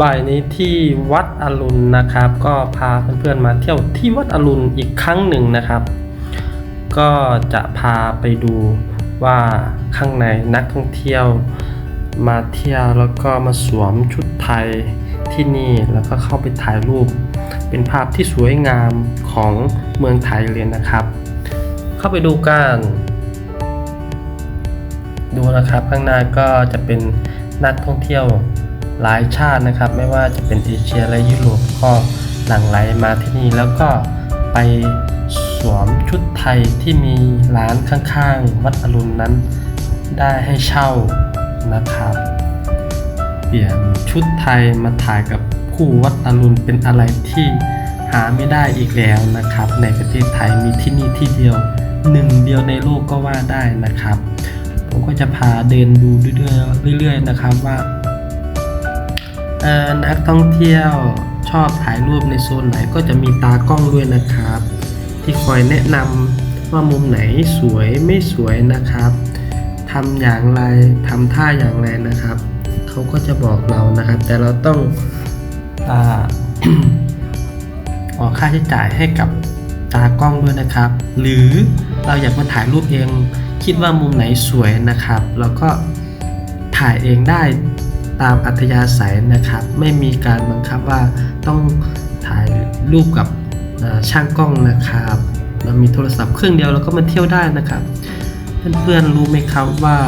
บ่ายนี้ที่วัดอรุณนะครับ ก็พาเพื่อนๆมาเที่ยวที่วัดอรุณอีกครั้งหนึ่งนะครับ ก็จะพาไปดูว่าข้างในนักท่องเที่ยวมาเที่ยวแล้วก็มาสวมชุดไทยที่นี่แล้วก็เข้าไปถ่ายรูป เป็นภาพที่สวยงามของเมืองไทยเลยนะครับ เข้าไปดูกันดูนะครับข้างหน้าก็จะเป็นนักท่องเที่ยว หลายชาตินะครับ ไม่ว่าจะเป็นเอเชียและยุโรปก็หลั่งไหลมาที่นี่แล้วก็ไปสวมชุดไทยที่มีร้านข้างๆ วัดอรุณนั้น ได้ให้เช่านะครับ เปลี่ยนชุดไทยมาถ่ายกับผู้วัดอรุณเป็นอะไรที่หาไม่ได้อีกแล้วนะครับ ในประเทศไทยมีที่นี่ที่เดียวหนึ่งเดียวในโลกก็ว่าได้นะครับ ผมก็จะพาเดินดูเรื่อยๆนะครับว่า นักท่องเที่ยวชอบถ่ายรูปในโซนไหนก็จะมีตากล้องด้วยนะครับ ที่คอยแนะนำว่ามุมไหนสวยไม่สวยนะครับทำอย่างไรทำท่าอย่างไรนะครับเขาก็จะบอกเรานะครับ แต่เราต้องอออกค่าใช้จ่ายให้กับตากล้องด้วยนะครับ หรือเราอยากมาถ่ายรูปเอง คิดว่ามุมไหนสวยนะครับ เราก็ถ่ายเองได้ ตามอัธยาศัยนะครับ ไม่มีการบังคับว่าต้องถ่ายรูปกับช่างกล้องนะครับเรามีโทรศัพท์เครื่องเดียวเราก็มาเที่ยวได้นะครับ เพื่อนๆรู้ไหมครับว่า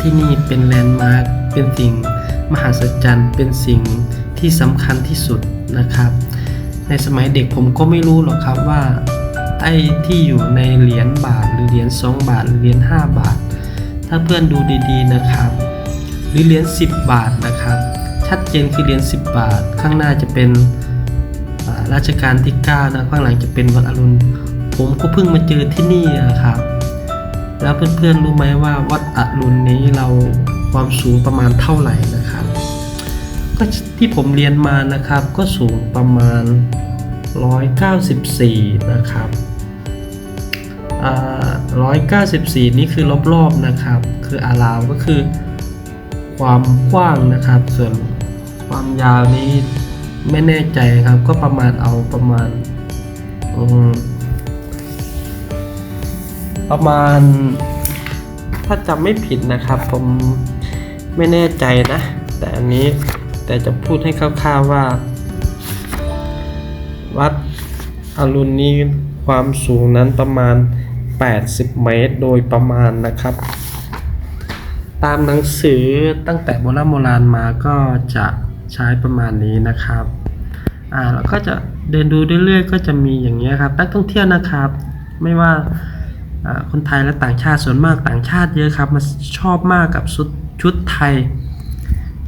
ที่นี่เป็นแลนด์มาร์คเป็นสิ่งมหัศจรรย์เป็นสิ่งที่สำคัญที่สุดนะครับ ในสมัยเด็กผมก็ไม่รู้หรอกครับว่าไอ้ที่อยู่ในเหรียญบาทหรือเหรียญ2บาทหรือเหรียญ5บาท ถ้าเพื่อนดูดีๆนะครับ หรือเหรียญ10 บาทนะครับ ชัดเจนคือเหรียญ10 บาท ข้างหน้าจะเป็นอ่ารัชกาลที่9นะข้างหลังจะเป็นวัดอรุณ ผมก็เพิ่งมาเจอที่นี่นะครับ แล้วเพื่อนๆรู้ไหมว่าวัดอรุณนี้เราความสูงประมาณเท่าไหร่นะครับ ก็ที่ผมเรียนมานะครับก็สูงประมาณ 194 นะครับอ่า194 นี่คือรอบๆนะครับ คืออาราวก็คือ ความกว้างนะครับ ส่วนความยาวนี้ไม่แน่ใจครับ ก็ประมาณเอาประมาณประมาณ ถ้าจำไม่ผิดนะครับ ผมไม่แน่ใจนะ แต่อันนี้แต่จะพูดให้คร่าวๆว่า วัดอรุณนี้ความสูงนั้นประมาณ 80 เมตรโดยประมาณนะครับ ตามหนังสือตั้งแต่โบราณโบราณมาก็จะใช้ประมาณนี้นะครับ อ่าแล้วก็จะเดินดูเรื่อยๆ ก็จะมีอย่างเงี้ครับนักท่องเที่ยวนะครับ ไม่ว่าอ่าคนไทยและต่างชาติส่วนมากต่างชาติเยอะครับมาชอบมากกับชุดชุดไทย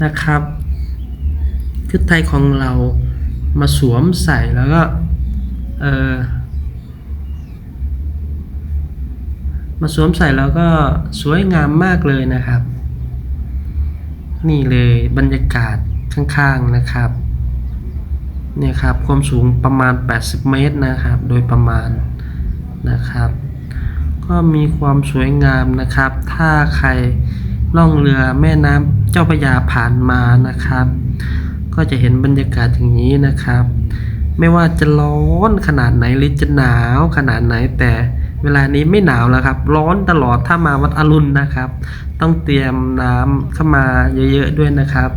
นะครับ ชุดไทยของเรามาสวมใส่แล้วก็เออ มาสวมใส่แล้วก็สวยงามมากเลยนะครับ นี่เลยบรรยากาศข้างๆนะครับเนี่ยครับความสูงประมาณ 80 เมตรนะครับ โดยประมาณนะครับ ก็มีความสวยงามนะครับ ถ้าใครล่องเรือแม่น้ำเจ้าพระยาผ่านมานะครับ ก็จะเห็นบรรยากาศอย่างนี้นะครับ ไม่ว่าจะร้อนขนาดไหนหรือจะหนาวขนาดไหนแต่ เวลานี้ไม่หนาวแล้วครับ ร้อนตลอดถ้ามาวัดอรุณนะครับ ต้องเตรียมน้ำเข้ามาเยอะๆด้วยนะครับ